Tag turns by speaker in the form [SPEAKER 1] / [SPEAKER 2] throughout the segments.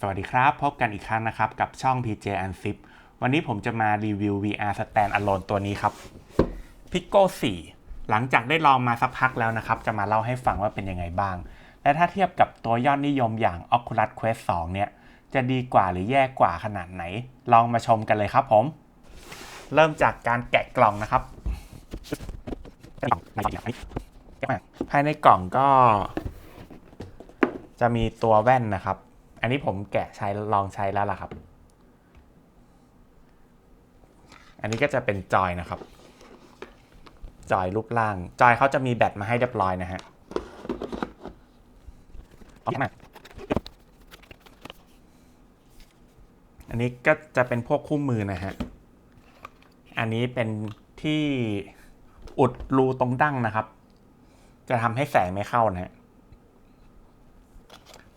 [SPEAKER 1] สวัสดีครับ พบกันอีกครั้งนะครับ กับช่อง PJ Unzip วันนี้ผมจะมารีวิว VR Stand Alone ตัวนี้ครับ Pico 4 หลังจากได้ลองมาสักพักแล้วนะครับ จะมาเล่าให้ฟังว่าเป็นยังไงบ้าง และถ้าเทียบกับตัวยอดนิยมอย่าง Oculus Quest 2 เนี่ย จะดีกว่าหรือแย่กว่าขนาดไหน ลองมาชมกันเลยครับผม เริ่มจากการแกะกล่องนะครับ ภายในกล่องก็ จะมีตัวแว่นนะครับ อันนี้ผมแกะใช้ลองใช้แล้วล่ะครับ อันนี้ก็จะเป็นจอยนะครับ จอยรูปร่าง จอยเขาจะมีแบตมาให้เรียบร้อยนะฮะเอามาอันนี้ก็จะเป็นพวกคู่มือนะฮะ อันนี้เป็นที่อุดรูตรงดั้งนะครับ จะทำให้แสงไม่เข้านะฮะ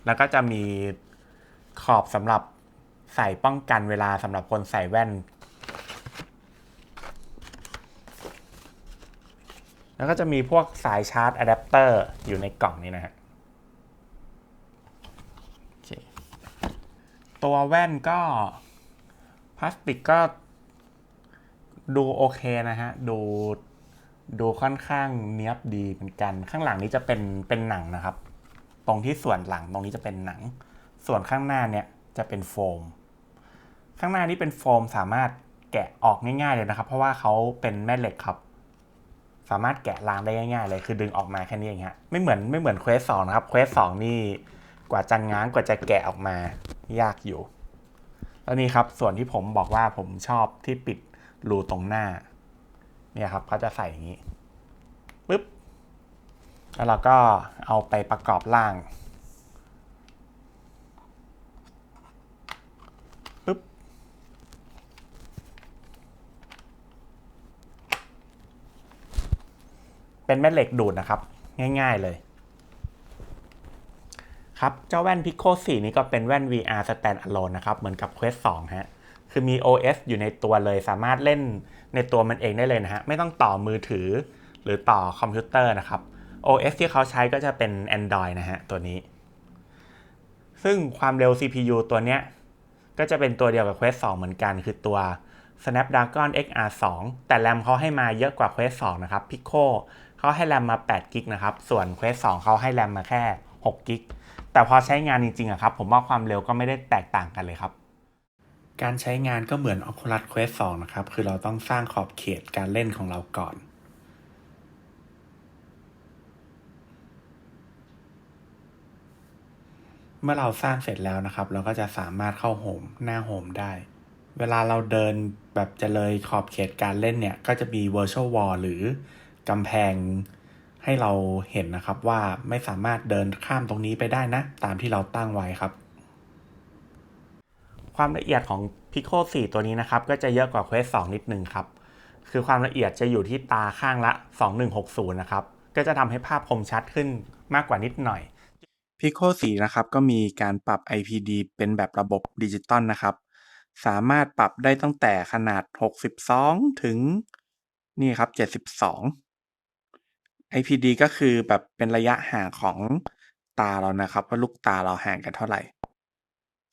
[SPEAKER 1] แล้วก็จะมี ขอบสำหรับใส่ป้องกันเวลาสำหรับคนใส่แว่น แล้วก็จะมีพวกสายชาร์จอะแดปเตอร์อยู่ในกล่องนี้นะฮะโอเคตัวแว่นก็พลาสติกก็ดูโอเคนะฮะ ดูดูค่อนข้างเนี้ยบดีเหมือนกัน ข้างหลังนี้จะเป็นเป็นหนังนะครับ ตรงที่ส่วนหลังตรงนี้จะเป็นหนัง ส่วนข้างหน้าเนี่ยจะเป็นโฟม ข้างหน้านี้เป็นโฟมสามารถแกะออกง่ายๆเลยนะครับ เพราะว่าเขาเป็นแม่เหล็กครับ สามารถแกะล้างได้ง่ายๆเลยคือดึงออกมาแค่นี้เองฮะไม่เหมือนไม่เหมือนเควสสองนะครับเควสสองนี่กว่าจะง้างกว่าจะแกะออกมายากอยู่ แล้วนี่ครับส่วนที่ผมบอกว่าผมชอบที่ปิดรูตรงหน้าเนี่ยครับเขาจะใส่อย่างนี้ปึ๊บแล้วเราก็เอาไปประกอบร่าง เป็นแม่เหล็กดูดนะครับ ง่าย ๆเลยครับ เจ้าแว่น Pico 4 นี้ก็เป็นแว่น VR Stand Alone นะครับ เหมือนกับ Quest 2 ฮะ คือมี OS อยู่ในตัวเลย สามารถเล่นในตัวมันเองได้เลยนะฮะ ไม่ต้องต่อมือถือ หรือต่อคอมพิวเตอร์นะครับ OS ที่เขาใช้ก็จะเป็น Android นะฮะ ตัวนี้ ซึ่งความเร็ว CPU ตัวเนี้ย ก็จะเป็นตัวเดียวกับ Quest 2 เหมือนกัน คือตัว Snapdragon XR2 แต่แรมเขาให้มาเยอะกว่า Quest 2 นะครับ Pico เขาให้แรมมา8กิกนะครับ ส่วน Quest 2เขาให้แรมมาแค่6กิกแต่พอใช้งานจริงๆอะครับ ผมว่าความเร็วก็ไม่ได้แตกต่างกันเลยครับ การใช้งานก็เหมือน Oculus Quest 2 นะครับ คือเราต้องสร้างขอบเขตการเล่นของเราก่อนเมื่อเราสร้างเสร็จแล้วนะครับ เราก็จะสามารถเข้าโฮมหน้าโฮมได้ เวลาเราเดินแบบจะเลยขอบเขตการเล่นเนี่ย ก็จะมี virtual wall หรือ กำแพงให้เราเห็นนะครับว่าไม่สามารถเดินข้ามตรงนี้ไปได้นะ ตามที่เราตั้งไว้ครับ ความละเอียดของ Pico 4 ตัวนี้นะครับ ก็จะเยอะกว่า Quest 2 นิดนึงครับ คือความละเอียดจะอยู่ที่ตาข้างละ 2160 นะครับ ก็จะทำให้ภาพคมชัดขึ้นมากกว่านิดหน่อย Pico 4 นะครับ ก็มีการปรับ IPD เป็นแบบระบบดิจิตอลนะครับ สามารถปรับได้ตั้งแต่ขนาด 62 ถึงนี่ครับ 72 IPD ก็คือแบบเป็นระยะห่างของตาเรานะครับ ว่าลูกตาเราห่างกันเท่าไหร่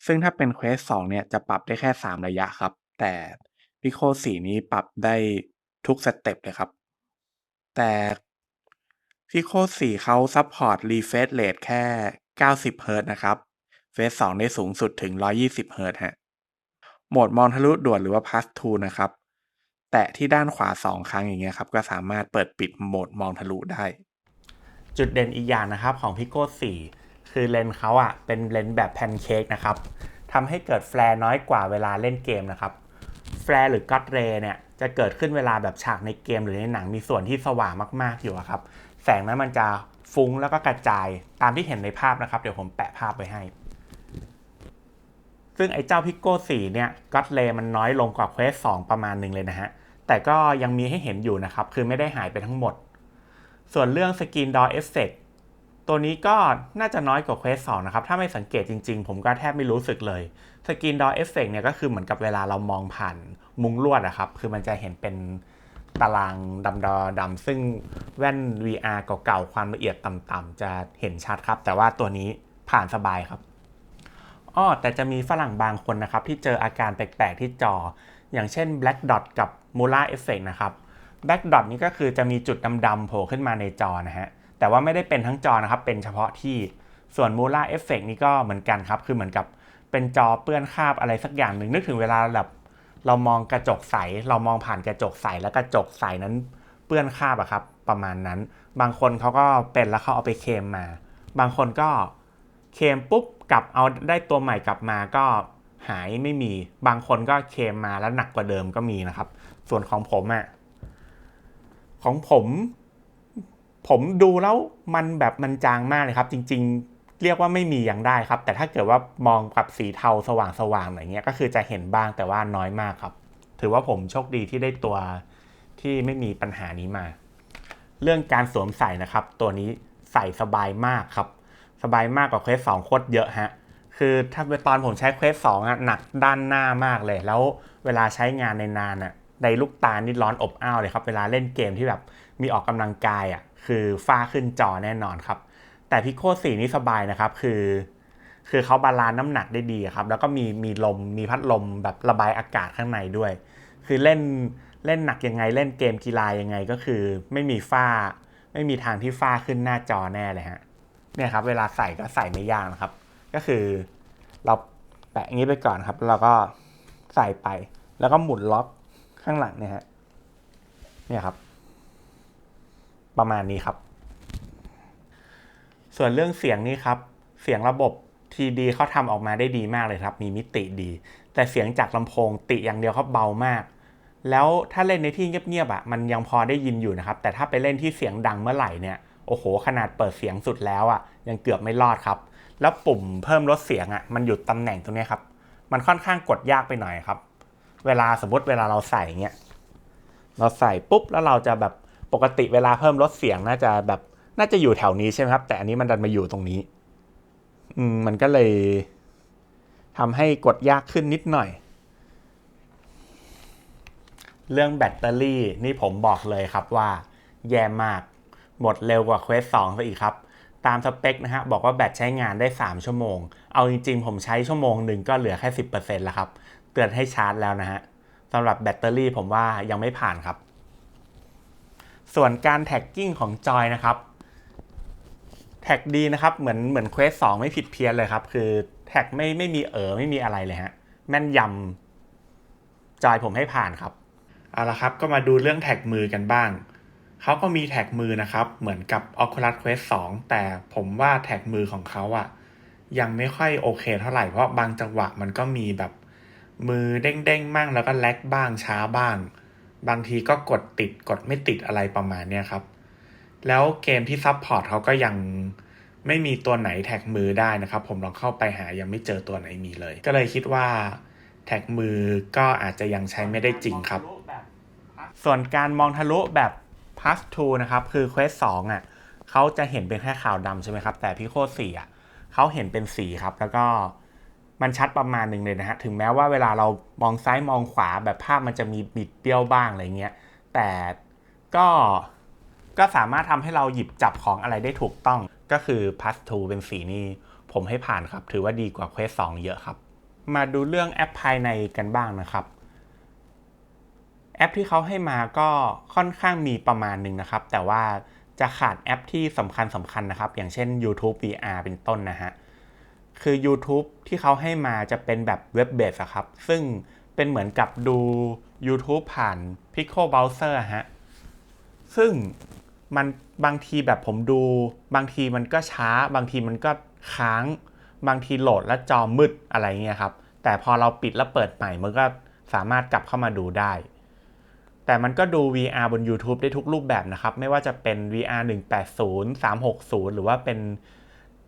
[SPEAKER 1] ซึ่งถ้าเป็น Quest 2 เนี่ยจะปรับได้แค่ 3 ระยะครับ แต่ Pico 4 นี้ปรับได้ทุกสเต็ปเลยครับ แต่ Pico 4 เขาซัพพอร์ต refresh rate แค่ 90 Hz นะครับ Quest 2 ได้สูงสุดถึง 120 Hz ฮะโหมดมองทะลุด่วนหรือว่า Plus 2นะครับ แตะที่ด้านขวา 2 ครั้งอย่างเงี้ยครับ ก็สามารถเปิดปิดโหมดมองทะลุได้ จุดเด่นอีกอย่างนะครับของ Pico 4 คือเลนส์เขาอะเป็นเลนส์แบบแพนเค้กนะครับทำให้เกิดแฟลร์น้อยกว่าเวลาเล่นเกมนะครับ แฟลร์หรือกัตเรเนี่ยจะเกิดขึ้นเวลาแบบฉากในเกมหรือในหนังมีส่วนที่สว่างมาก ๆ อยู่ครับ แสงนั้นมันจะฟุ้งแล้วก็กระจายตามที่เห็นในภาพนะครับ เดี๋ยวผมแปะภาพไว้ให้ ซึ่งไอ้เจ้า Pico 4เนี่ยกัตเรย์มันน้อยลงกว่า Quest 2ประมาณหนึ่งเลยนะฮะ แต่ก็ยังมีให้เห็นอยู่นะครับ คือไม่ได้หายไปทั้งหมด ส่วนเรื่อง Screen Door Effect ตัวนี้ก็น่าจะน้อยกว่า Quest 2นะครับ ถ้าไม่สังเกตจริงๆ ผมก็แทบไม่รู้สึกเลย Screen Door Effect เนี่ยก็คือเหมือนกับเวลาเรามองผ่านมุ้งลวดอะครับ คือมันจะเห็นเป็นตารางดำดอดำซึ่งแว่น VR เก่าๆ ความละเอียดต่ำๆ จะเห็นชัดครับ แต่ว่าตัวนี้ผ่านสบายครับอ้อแต่จะมีฝรั่งบางคนนะครับ ที่เจออาการแปลกๆ ที่จอ อย่างเช่น Black Dot กับ Mula Effect นะครับ Black Dot นี่ก็คือจะมีจุดดำๆโผล่ขึ้นมาในจอนะฮะ แต่ว่าไม่ได้เป็นทั้งจอนะครับ เป็นเฉพาะที่ ส่วน Mula Effect นี่ก็เหมือนกันครับ คือเหมือนกับเป็นจอเปื้อนคราบอะไรสักอย่างหนึ่งนึกถึงเวลาแบบเรามองกระจกใส เรามองผ่านกระจกใส แล้วกระจกใสนั้นเปื้อนคราบอะครับ ประมาณนั้น บางคนเขาก็เป็นแล้วเขาเอาไปเคมมา บางคนก็เคมปุ๊บกลับเอาได้ตัวใหม่กลับมาก็ หายไม่มี บางคนก็เคมมาแล้วหนักกว่าเดิมก็มีนะครับ ส่วนของผมอะของผม ผมดูแล้วมันแบบมันจางมากเลยครับ จริง ๆ เรียกว่าไม่มียังได้ครับ แต่ถ้าเกิดว่ามองกับสีเทาสว่างๆหน่อยเงี้ยก็คือจะเห็นบ้างแต่ว่าน้อยมากครับ ถือว่าผมโชคดีที่ได้ตัวที่ไม่มีปัญหานี้มา เรื่องการสวมใส่นะครับ ตัวนี้ใส่สบายมากครับ สบายมากกว่าเควสสองโคตรเยอะฮะ คือถ้าตอนผมใช้เควสสองอะหนักด้านหน้ามากเลย แล้วเวลาใช้งานในนานอะในลูกตานี่ร้อนอบอ้าวเลยครับ เวลาเล่นเกมที่แบบมีออกกำลังกายอะคือฟ้าขึ้นจอแน่นอนครับ แต่พิโคสี่นี่สบายนะครับ คือ คือเขาบาลานซ์น้ำหนักได้ดีครับ แล้วก็มีมีลมมีพัดลมแบบระบายอากาศข้างในด้วย คือเล่นเล่นหนักยังไงเล่นเกมกีฬายังไงก็คือ ไม่มีฝ้า ไม่มีทางที่ฝ้าขึ้นหน้าจอแน่เลยฮะเนี่ยครับ เวลาใส่ก็ใส่ไม่ยากนะครับ ก็คือเราแปะอย่างนี้ไปก่อนครับแล้วก็ใส่ไป แล้วก็หมุนล็อกข้างหลังเนี่ยฮะเนี่ยครับ ประมาณนี้ครับ ส่วนเรื่องเสียงนี่ครับ เสียงระบบทีดีเขาทำออกมาได้ดีมากเลยครับ มีมิติดี แต่เสียงจากลำโพงติอย่างเดียวเขาเบามาก แล้วถ้าเล่นในที่เงียบๆอะมันยังพอได้ยินอยู่นะครับ แต่ถ้าไปเล่นที่เสียงดังเมื่อไหร่เนี่ยโอ้โห ขนาดเปิดเสียงสุดแล้วอะยังเกือบไม่รอดครับ แล้วปุ่มเพิ่มลดเสียงอะมันอยู่ตำแหน่งตรงนี้ครับ มันค่อนข้างกดยากไปหน่อยครับ เวลาสมมติเวลาเราใส่เงี้ยเราใส่ปุ๊บแล้วเราจะแบบปกติเวลาเพิ่มลดเสียงน่าจะแบบน่าจะอยู่แถวนี้ใช่ไหมครับ แต่อันนี้มันดันมาอยู่ตรงนี้ อืมมันก็เลยทำให้กดยากขึ้นนิดหน่อย เรื่องแบตเตอรี่นี่ผมบอกเลยครับว่า แย่มาก หมดเร็วกว่า Quest 2ซะอีกครับ ตามสเปคนะฮะบอกว่าแบตใช้งานได้ 3 ชั่วโมง เอาจริงๆ ผมใช้ชั่วโมงหนึ่งก็เหลือแค่ 10%แล้วครับ เตือนให้ชาร์จแล้วนะฮะสำหรับแบตเตอรี่ผมว่ายังไม่ผ่านครับ ส่วนการแท็กกิ้งของจอยนะครับแท็กดีนะครับ เหมือนเหมือน Quest 2ไม่ผิดเพี้ยนเลยครับ คือแท็กไม่ไม่มีเออไม่มีอะไรเลยฮะ แม่นยำจอยผมให้ผ่านครับ เอาละครับ ก็มาดูเรื่องแท็กมือกันบ้าง เขาก็มีแท็กมือนะครับ เหมือนกับ Oculus Quest 2 แต่ผมว่าแท็กมือของเขาอะยังไม่ค่อยโอเคเท่าไหร่ เพราะบางจังหวะมันก็มีแบบมือเด้งๆบ้างแล้วก็แลกบ้างช้าบ้าง บางทีก็กดติดกดไม่ติดอะไรประมาณเนี้ยครับ แล้วเกมที่ซับพอร์ตเขาก็ยังไม่มีตัวไหนแท็กมือได้นะครับ ผมลองเข้าไปหายังไม่เจอตัวไหนมีเลย ก็เลยคิดว่าแท็กมือก็อาจจะยังใช้ไม่ได้จริงครับ ส่วนการมองทะลุแบบ Pass to นะครับคือ Quest 2อะเขาจะเห็นเป็นแค่ขาวดำใช่ไหมครับ แต่พิโค4อะเขาเห็นเป็นสีครับ แล้วก็มันชัดประมาณหนึ่งเลยนะฮะ ถึงแม้ว่าเวลาเรามองซ้ายมองขวาแบบภาพมันจะมีบิดเบี้ยวบ้างอะไรเงี้ย แต่ก็ก็สามารถทำให้เราหยิบจับของอะไรได้ถูกต้อง ก็คือ Pass to เป็นสีนี้ผมให้ผ่านครับ ถือว่าดีกว่า Quest 2เยอะครับ มาดูเรื่องแอปภายในกันบ้างนะครับ แอปที่เขาให้มาก็ค่อนข้างมีประมาณหนึ่งนะครับ แต่ว่าจะขาดแอปที่สำคัญสำคัญนะครับ อย่างเช่น YouTube VR เป็นต้นนะฮะ คือ YouTube ที่เขาให้มาจะเป็นแบบเว็บเบสครับ ซึ่งเป็นเหมือนกับดู YouTube ผ่าน Pico Browser ฮะ ซึ่งมันบางทีแบบผมดู บางทีมันก็ช้า บางทีมันก็ค้าง บางทีโหลดแล้วจอมืดอะไรเงี้ยครับ แต่พอเราปิดแล้วเปิดใหม่มันก็สามารถกลับเข้ามาดูได้ แต่มันก็ดู VR บน YouTube ได้ทุกรูปแบบนะครับ ไม่ว่าจะเป็น VR 180 360 หรือว่าเป็น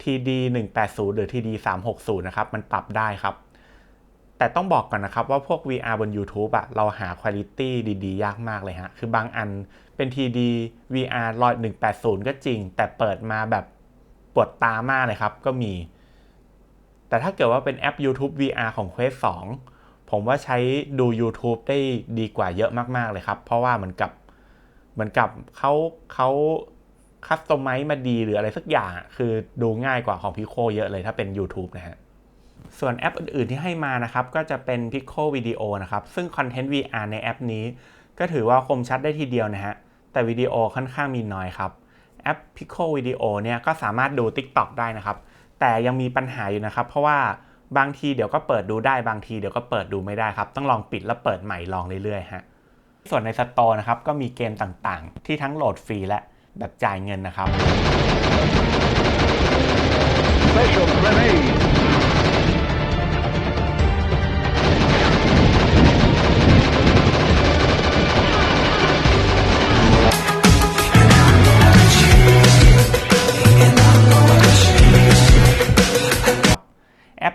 [SPEAKER 1] TD 180 หรือ TD 360 นะครับ มันปรับได้ครับ แต่ต้องบอกก่อนนะครับว่าพวก VR บน YouTube อะเราหาคุณภาพดีๆ ยากมากเลยฮะ คือบางอันเป็น TD VR 180 ก็จริง แต่เปิดมาแบบปวดตามากเลยครับ ก็มี แต่ถ้าเกิดว่าเป็นแอป YouTube VR ของ Quest 2 ผมว่าใช้ดู YouTube ได้ดีกว่าเยอะมากๆเลยครับ เพราะว่าเหมือนกับเหมือนกับเขาเขาคัสตอมไมซ์มาดีหรืออะไรสักอย่าง คือดูง่ายกว่าของพิโคเยอะเลยถ้าเป็น YouTube นะฮะส่วนแอปอื่นๆที่ให้มานะครับ ก็จะเป็น Pico Video นะครับ ซึ่งคอนเทนต์ VR ในแอปนี้ ก็ถือว่าคมชัดได้ทีเดียวนะฮะ แต่วิดีโอค่อนข้างมีน้อยครับ แอป Pico Video เนี่ยก็สามารถดู TikTok ได้นะครับ แต่ยังมีปัญหาอยู่นะครับ เพราะว่า บางทีเดี๋ยวก็เปิดดูได้บางทีเดี๋ยวก็เปิดดูไม่ได้ครับ ต้องลองปิดแล้วเปิดใหม่ลองเรื่อยๆฮะส่วนในสตอร์นะครับก็มีเกมต่างๆ ที่ทั้งโหลดฟรีและแบบจ่ายเงินนะครับ
[SPEAKER 2] Special grenade.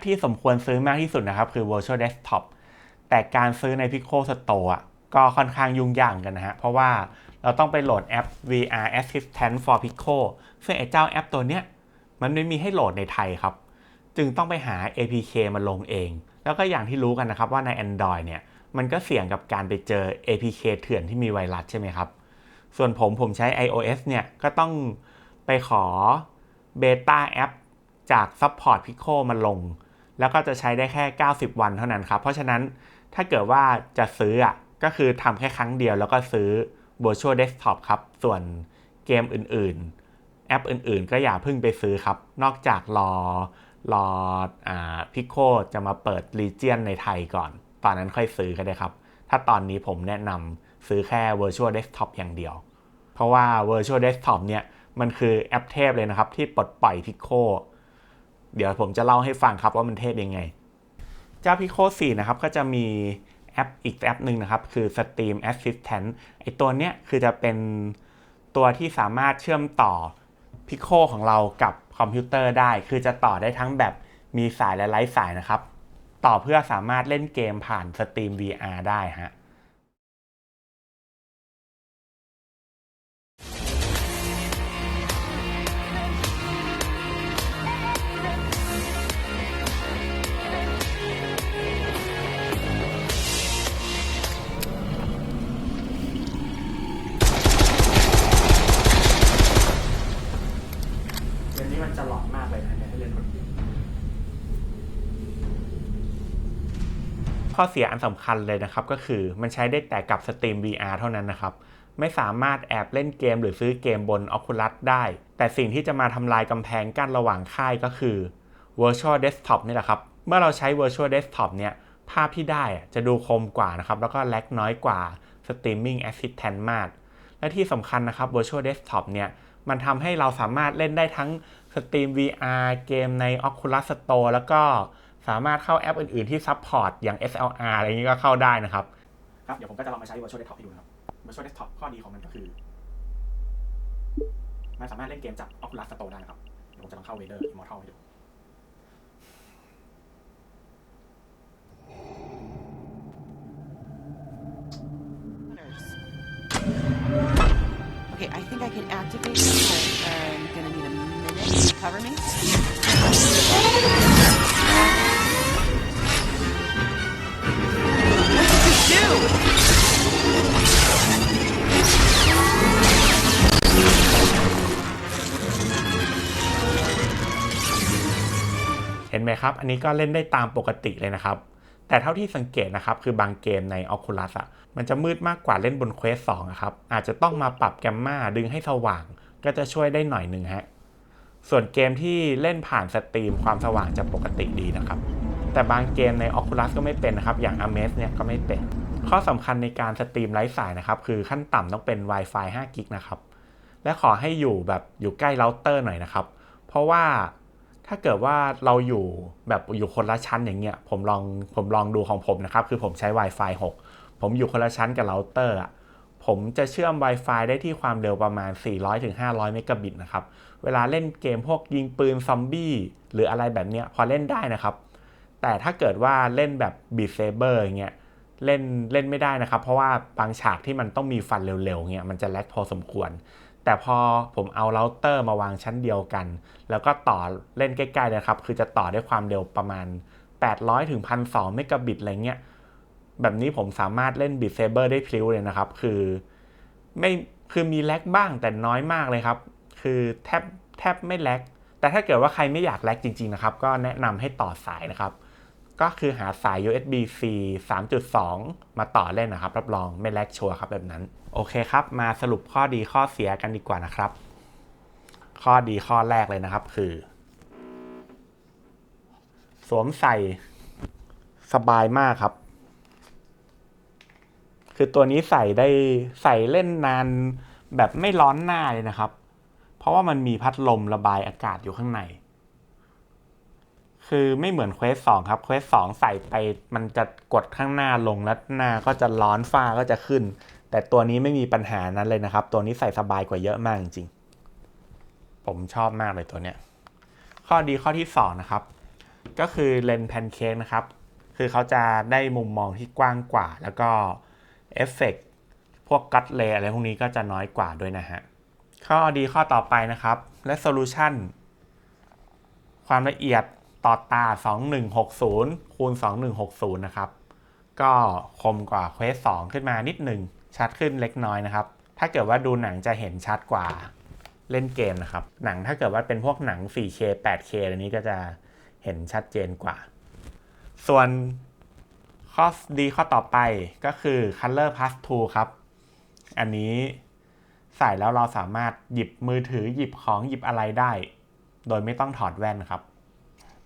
[SPEAKER 1] ที่สมควรซื้อมากที่สุดนะครับ คือ Virtual Desktop แต่การซื้อใน Pico Store อะก็ค่อนข้างยุ่งยากกันนะฮะ เพราะว่าเราต้องไปโหลดแอป VR Assistant for Pico ซึ่งไอ้เจ้าแอปตัวเนี้ยมันไม่มีให้โหลดในไทยครับ จึงต้องไปหา APK มาลงเอง แล้วก็อย่างที่รู้กันนะครับว่าใน Android เนี่ย มันก็เสี่ยงกับการไปเจอ APK เถื่อนที่มีไวรัสใช่ไหมครับ ส่วนผมผมใช้ iOS เนี่ยก็ต้องไปขอเบต้าแอปจาก Support Pico มาลง แล้วก็จะใช้ได้แค่ 90 วันเท่านั้นครับ เพราะฉะนั้นถ้าเกิดว่าจะซื้ออะก็คือทำแค่ครั้งเดียวแล้วก็ซื้อ Virtual Desktop ครับ ส่วนเกมอื่นๆ แอปอื่นๆ ก็อย่าเพิ่งไปซื้อครับ นอกจากรอรออ่าพิโคจะมาเปิด Legion ในไทยก่อน ตอนนั้นค่อยซื้อก็ได้ครับ ถ้าตอนนี้ผมแนะนำซื้อแค่ Virtual Desktop อย่างเดียว เพราะว่า Virtual Desktop เนี่ยมันคือแอปเทพเลยนะครับ ที่ปลดปล่อยพิโค เดี๋ยวผมจะเล่าให้ฟังครับว่ามันเทพยังไง เจ้า Pico 4นะครับก็จะมีแอปอีกแอปหนึ่งนะครับ คือ Steam Assistant ไอตัวเนี้ยคือจะเป็นตัวที่สามารถเชื่อมต่อ Pico ของเรากับคอมพิวเตอร์ได้ คือจะต่อได้ทั้งแบบมีสายและไร้สายนะครับ ต่อเพื่อสามารถเล่นเกมผ่าน Steam VR ได้ฮะ ข้อเสียอันสำคัญเลยนะครับก็คือมันใช้ได้แต่กับ Steam VR เท่านั้นนะครับ ไม่สามารถแอบเล่นเกมหรือซื้อเกมบน Oculus ได้ แต่สิ่งที่จะมาทำลายกำแพงกั้นระหว่างค่ายก็คือ Virtual Desktop นี่แหละครับ เมื่อเราใช้ Virtual Desktop เนี่ยภาพที่ได้จะดูคมกว่านะครับ แล้วก็แลกน้อยกว่า Streaming Assistant มาก และที่สำคัญนะครับ Virtual Desktop เนี่ยมันทำให้เราสามารถเล่นได้ทั้ง Steam VR เกมใน Oculus Store แล้วก็ สามารถเข้าแอปอื่นๆที่ซัพพอร์ตอย่าง SLR อะไรอย่างนี้ก็เข้าได้นะครับครับเดี๋ยวผมก็จะลองมาใช้ Virtual Desktop ให้ดูนะครับ Virtual Desktop ข้อดีของมันก็คือ มันสามารถเล่นเกมจาก Oculus Store ได้นะครับ เดี๋ยวผมจะลองเข้า Vader Immortal ให้ดู
[SPEAKER 3] Okay, I think I can activate this, but I'm gonna need a minute to cover me.
[SPEAKER 1] นไหมครับ อันนี้ก็เล่นได้ตามปกติเลยนะครับ แต่เท่าที่สังเกตนะครับ คือบางเกมใน Oculus อะ มันจะมืดมากกว่าเล่นบน Quest 2อะครับ อาจจะต้องมาปรับแกมมาดึงให้สว่าง ก็จะช่วยได้หน่อยหนึ่งฮะ ส่วนเกมที่เล่นผ่านสตรีมความสว่างจะปกติดีนะครับ แต่บางเกมใน Oculus ก็ไม่เป็นนะครับ อย่าง a m a z เนี่ยก็ไม่เป็น ข้อสำคัญในการสตรีมไร้สายนะครับ คือขั้นต่ำต้องเป็น Wi-Fi 5กิกนะครับ และขอให้อยู่แบบอยู่ใกล้เราเตอร์หน่อยนะครับ เพราะว่า ถ้าเกิดว่าเราอยู่แบบอยู่คนละชั้นอย่างเงี้ยผมลองผมลองดูของผมนะครับ คือผมใช้ Wi-Fi 6 ผมอยู่คนละชั้นกับเราเตอร์อะผมจะเชื่อม Wi-Fi ได้ที่ความเร็วประมาณ 400-500 เมกะบิตนะครับ เวลาเล่นเกมพวกยิงปืนซอมบี้หรืออะไรแบบเนี้ยพอเล่นได้นะครับ แต่ถ้าเกิดว่าเล่นแบบบีเซเบอร์อย่างเงี้ยเล่นเล่นไม่ได้นะครับ เพราะว่าบางฉากที่มันต้องมีฟันเร็วๆเงี้ยมันจะแลกพอสมควร แต่พอผมเอาเราเตอร์มาวางชั้นเดียวกัน แล้วก็ต่อเล่นใกล้ๆนะครับ คือจะต่อได้ความเร็วประมาณ 800ถึง1,200เมกะบิตอะไรเงี้ย แบบนี้ผมสามารถเล่นบีเซเบอร์ได้พลิ้วเลยนะครับ คือไม่คือมีแลกบ้างแต่น้อยมากเลยครับ คือแทบแทบไม่แลกแต่ถ้าเกิดว่าใครไม่อยากแลกจริงๆนะครับ ก็แนะนำให้ต่อสายนะครับ ก็คือหาสาย USB-C 3.2 มาต่อเล่นนะครับ รับรองไม่แลกชัวร์ครับแบบนั้น โอเคครับ มาสรุปข้อดีข้อเสียกันดีกว่านะครับ ข้อดีข้อแรกเลยนะครับคือ สวมใส่สบายมากครับ คือตัวนี้ใส่ได้ใส่เล่นนานแบบไม่ร้อนหน้าเลยนะครับ เพราะว่ามันมีพัดลมระบายอากาศอยู่ข้างใน คือไม่เหมือนเควสสองครับเควสสองใส่ไปมันจะกดข้างหน้าลงแล้วหน้าก็จะร้อนฝ้าก็จะขึ้น แต่ตัวนี้ไม่มีปัญหานั้นเลยนะครับ ตัวนี้ใส่สบายกว่าเยอะมากจริงๆ ผมชอบมากเลยตัวเนี้ย ข้อดีข้อที่สองนะครับ ก็คือเลนส์แพนเค้กนะครับ คือเขาจะได้มุมมองที่กว้างกว่า แล้วก็เอฟเฟกต์พวกกัตเลอะไรพวกนี้ก็จะน้อยกว่าด้วยนะฮะ ข้อดีข้อต่อไปนะครับ resolution ความละเอียดต่อตา 2160 คูณ 2160 นะครับ ก็คมกว่า Quest 2ขึ้นมานิดหนึ่ง ชัดขึ้นเล็กน้อยนะครับ ถ้าเกิดว่าดูหนังจะเห็นชัดกว่าเล่นเกมนะครับ หนังถ้าเกิดว่าเป็นพวกหนัง 4K 8K อันนี้ก็จะเห็นชัดเจนกว่า ส่วนข้อดีข้อต่อไปก็คือ Color Plus 2 ครับ อันนี้ใส่แล้วเราสามารถหยิบมือถือหยิบของหยิบอะไรได้ โดยไม่ต้องถอดแว่นครับ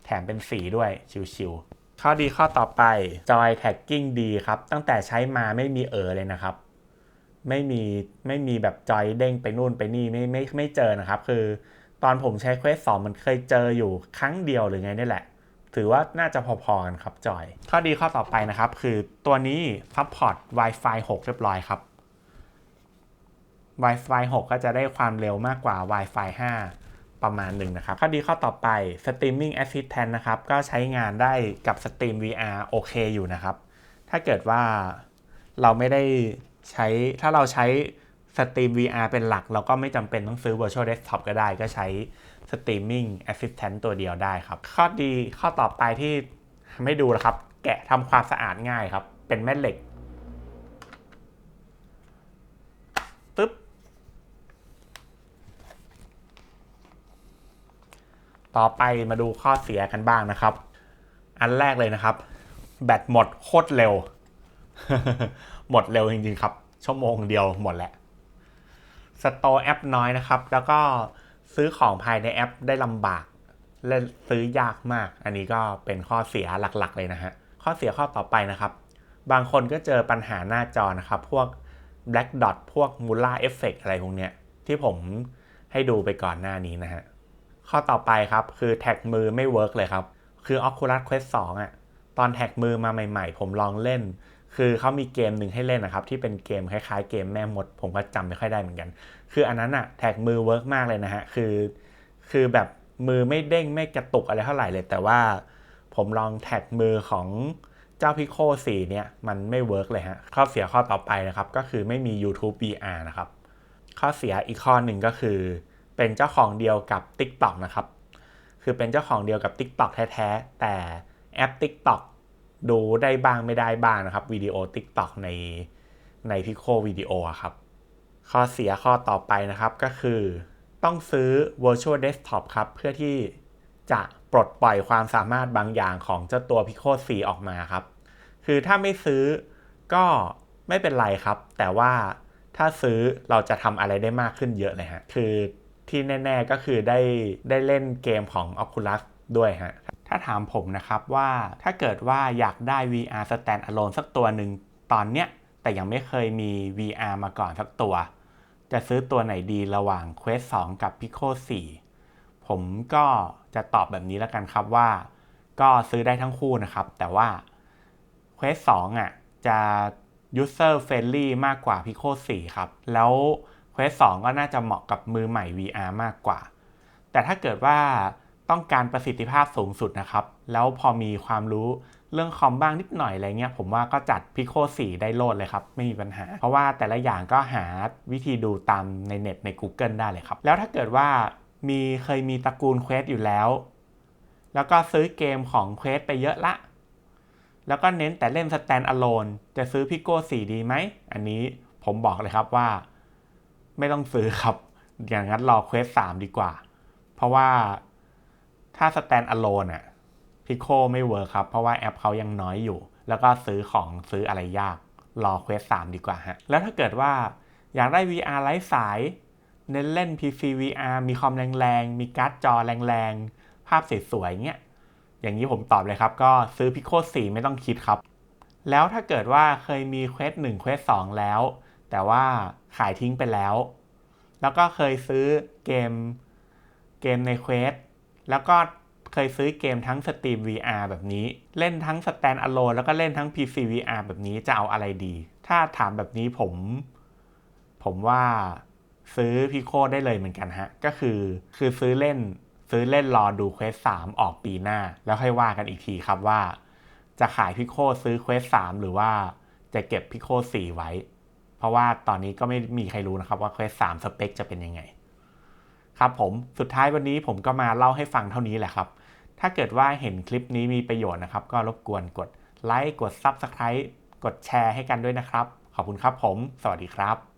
[SPEAKER 1] แถมเป็นสีด้วยชิวๆข้อดีข้อต่อไปจอยแท็กกิ้งดีครับ ตั้งแต่ใช้มาไม่มีเออเลยนะครับ ไม่มีไม่มีแบบจอยเด้งไปนู่นไปนี่ไม่ไม่ไม่เจอนะครับ คือตอนผมใช้เควสสองมันเคยเจออยู่ครั้งเดียวหรือไงนี่แหละ ถือว่าน่าจะพอๆกันครับจอย ข้อดีข้อต่อไปนะครับ คือตัวนี้ซัพพอร์ต Wi-Fi 6 เรียบร้อยครับ Wi-Fi 6 ก็จะได้ความเร็วมากกว่า Wi-Fi 5 ประมาณหนึ่งนะครับ ข้อดีข้อต่อไป Streaming Assistant นะครับ ก็ใช้งานได้กับ Stream VR โอเคอยู่นะครับ ถ้าเกิดว่าเราไม่ได้ ใช้ถ้าเราใช้ Stream VR เป็นหลัก เราก็ไม่จำเป็นต้องซื้อ Virtual Desktop ก็ได้ ก็ใช้ Streaming Assistant ตัวเดียวได้ครับ ข้อดีข้อต่อไปที่ไม่ดูแล้วครับ แกะทำความสะอาดง่ายครับ เป็นแม่เหล็กตึ๊บต่อไปมาดูข้อเสียกันบ้างนะครับ อันแรกเลยนะครับ แบตหมดโคตรเร็ว หมดเร็วจริงๆครับ ชั่วโมงเดียวหมดแหละสโตร์แอปน้อยนะครับ แล้วก็ซื้อของภายในแอปได้ลำบากและซื้อยากมาก อันนี้ก็เป็นข้อเสียหลักๆ เลยนะฮะ ข้อเสียข้อต่อไปนะครับ บางคนก็เจอปัญหาหน้าจอนะครับ พวก Black Dot พวก m u l a Effect อะไรพวกเนี้ย ที่ผมให้ดูไปก่อนหน้านี้นะฮะ ข้อต่อไปครับ คือแท็กมือไม่เวิร์กเลยครับ คือ Oculus Quest 2อะ ตอนแท็กมือมาใหม่ ๆ ผมลองเล่น คือเขามีเกมหนึ่งให้เล่นนะครับ ที่เป็นเกมคล้ายๆ เกมแม่มด ผมก็จำไม่ค่อยได้เหมือนกัน คืออันนั้นอะแท็กมือเวิร์กมากเลยนะฮะคือคือแบบมือไม่เด้งไม่กระตุกอะไรเท่าไหร่เลย แต่ว่าผมลองแท็กมือของเจ้าพิโค4เนี่ยมันไม่เวิร์กเลยฮะข้อเสียข้อต่อไปนะครับก็คือไม่มี YouTube VR นะครับข้อเสียอีกข้อหนึ่งก็คือ เป็นเจ้าของเดียวกับ TikTok นะครับคือเป็นเจ้าของเดียวกับ TikTok แท้ๆแต่แอป TikTok ดูได้บ้างไม่ได้บ้างนะครับวิดีโอ TikTok ในใน Pico วิดีโออะครับ ข้อเสียข้อต่อไปนะครับก็คือ ต้องซื้อ Virtual Desktop ครับเพื่อที่จะปลดปล่อยความสามารถบางอย่างของเจ้าตัว Pico 4 ออกมาครับ คือถ้าไม่ซื้อก็ไม่เป็นไรครับ แต่ว่าถ้าซื้อเราจะทำอะไรได้มากขึ้นเยอะเลยฮะ คือที่แน่ ๆก็คือได้ได้เล่นเกมของ Oculus ด้วยฮะ ถ้าถามผมนะครับว่าถ้าเกิดว่าอยากได้ VR Standalone สักตัวหนึ่งตอนเนี้ยแต่ยังไม่เคยมี VR มาก่อนสักตัว จะซื้อตัวไหนดีระหว่าง Quest 2 กับ Pico 4 ผมก็จะตอบแบบนี้แล้วกันครับว่า ก็ซื้อได้ทั้งคู่นะครับ แต่ว่า Quest 2อะจะ user friendly มากกว่า Pico 4 ครับ แล้ว Quest 2 ก็น่าจะเหมาะกับมือใหม่ VR มากกว่า แต่ถ้าเกิดว่า ต้องการประสิทธิภาพสูงสุดนะครับ แล้วพอมีความรู้เรื่องคอมบ้างนิดหน่อยอะไรเงี้ยผมว่าก็จัด Pico 4ได้โลดเลยครับ ไม่มีปัญหา เพราะว่าแต่ละอย่างก็หาวิธีดูตามในเน็ตใน Google ได้เลยครับ แล้วถ้าเกิดว่ามีเคยมีตระกูล Quest อยู่แล้ว แล้วก็ซื้อเกมของ Quest ไปเยอะละ แล้วก็เน้นแต่เล่น stand alone จะซื้อ Pico 4ดีไหม อันนี้ผมบอกเลยครับว่า ไม่ต้องซื้อครับ อย่างนั้นรอ Quest 3ดีกว่า เพราะว่า ถ้า stand alone อะพิโคไม่เวิร์คครับ เพราะว่าแอปเขายังน้อยอยู่ แล้วก็ซื้อของซื้ออะไรยาก รอเควส3ดีกว่าฮะ แล้วถ้าเกิดว่าอยากได้ VR ไร้สาย เน้นเล่น PC VR มีคอมแรงๆ มีการ์ดจอแรงๆ ภาพสวยๆเงี้ย อย่างนี้ผมตอบเลยครับ ก็ซื้อ Pico 4ไม่ต้องคิดครับ แล้วถ้าเกิดว่าเคยมีเควส1เควส2แล้ว แต่ว่าขายทิ้งไปแล้ว แล้วก็เคยซื้อเกมเกมในเควส แล้วก็เคยซื้อเกมทั้ง Steam VR แบบนี้ เล่นทั้ง Stand Alone แล้วก็เล่นทั้ง PC VR แบบนี้จะเอาอะไรดี ถ้าถามแบบนี้ผม ผมว่าซื้อพิโคได้เลยเหมือนกันฮะ ก็คือคือซื้อเล่นซื้อเล่นรอดูเควสสามออกปีหน้า แล้วค่อยว่ากันอีกทีครับว่า จะขายพิโคซื้อเควสสามหรือว่าจะเก็บพิโคสี่ไว้ เพราะว่าตอนนี้ก็ไม่มีใครรู้นะครับว่าเควสสามสเปคจะเป็นยังไง ครับผมสุดท้ายวันนี้ผมก็มาเล่าให้ฟังเท่านี้แหละครับ ถ้าเกิดว่าเห็นคลิปนี้มีประโยชน์นะครับ ก็รบกวนกดไลค์กด Subscribe กดแชร์ให้กันด้วยนะครับ ขอบคุณครับผม สวัสดีครับ